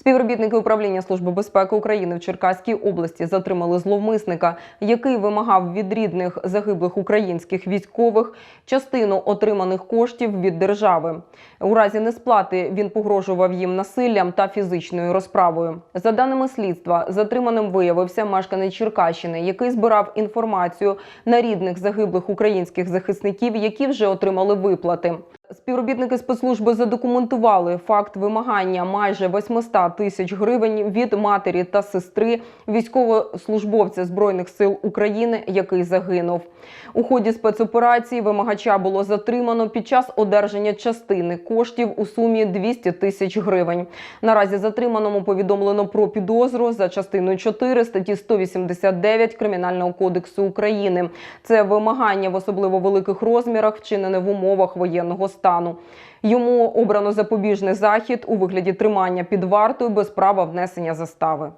Співробітники управління Служби безпеки України в Черкаській області затримали зловмисника, який вимагав від рідних загиблих українських військових частину отриманих коштів від держави. У разі несплати він погрожував їм насиллям та фізичною розправою. За даними слідства, затриманим виявився мешканець Черкащини, який збирав інформацію на рідних загиблих українських захисників, які вже отримали виплати. Співробітники спецслужби задокументували факт вимагання майже 800 тисяч гривень від матері та сестри військовослужбовця збройних сил України, який загинув. У ході спецоперації вимагача було затримано під час одержання частини коштів у сумі 200 тисяч гривень. Наразі затриманому повідомлено про підозру за частиною 4 статті 189 Кримінального кодексу України. Це вимагання в особливо великих розмірах, вчинене в умовах воєнного стану. Йому обрано запобіжний захід у вигляді тримання під вартою без права внесення застави.